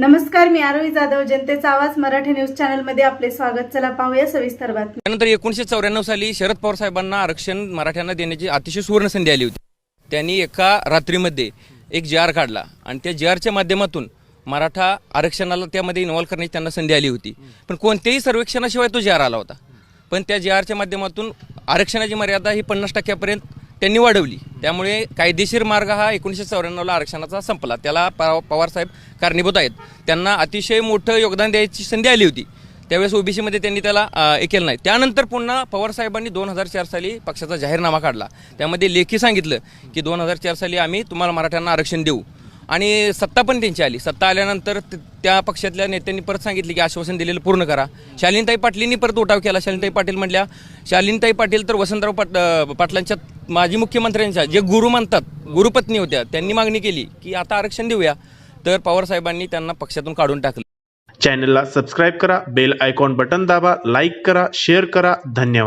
नमस्कार मी आरोही जाधव. जनतेचा आवाज मराठी न्यूज चॅनलमध्ये आपले स्वागत. चला पाहूया सविस्तर बातमी त्यानंतर एकोणीसशे चौऱ्याण्णव साली शरद पवार साहेबांना आरक्षण मराठ्यांना देण्याची अतिशय सुवर्ण संधी आली होती. त्यांनी एका रात्रीमध्ये एक जे आर काढला आणि त्या जे आरच्या माध्यमातून मराठा आरक्षणाला त्यामध्ये इन्व्हॉल्व करण्याची त्यांना संधी आली होती. पण कोणत्याही सर्वेक्षणाशिवाय तो जे आर आला होता. पण त्या जे आरच्या माध्यमातून आरक्षणाची मर्यादा ही पन्नास टक्क्यापर्यंत त्यांनी वाढवली. त्यामुळे कायदेशीर मार्ग हा एकोणीसशे चौऱ्याण्णवला आरक्षणाचा संपला. त्याला पा पवारसाहेब कारणीभूत आहेत. त्यांना अतिशय मोठं योगदान द्यायची संधी आली होती. त्यावेळेस ओबीसीमध्ये त्यांनी त्याला हे केलं नाही. त्यानंतर पुन्हा पवार साहेबांनी दोन हजार चार साली पक्षाचा जाहीरनामा काढला. त्यामध्ये लेखी सांगितलं की दोन हजार चार साली आम्ही तुम्हाला मराठ्यांना आरक्षण देऊ. आणि सत्ता पण त्यांची आली. सत्ता आल्यानंतर त्या पक्षातल्या नेत्यांनी परत सांगितले की आश्वासन दिलेलं पूर्ण करा. शालिनताई पाटलींनी परत उठाव केला. शालिनताई पाटील म्हणल्या शालिनताई पाटील तर वसंतराव पाट पाटलांच्या माजी मुख्यमंत्र्यांच्या जे गुरु म्हणतात गुरुपत्नी होत्या त्यांनी मागणी केली की आता आरक्षण देऊया. तर पवार साहेबांनी त्यांना पक्षातून काढून टाकलं. चॅनलला सबस्क्राईब करा बेल आयकॉन बटन दाबा लाईक करा शेअर करा. धन्यवाद.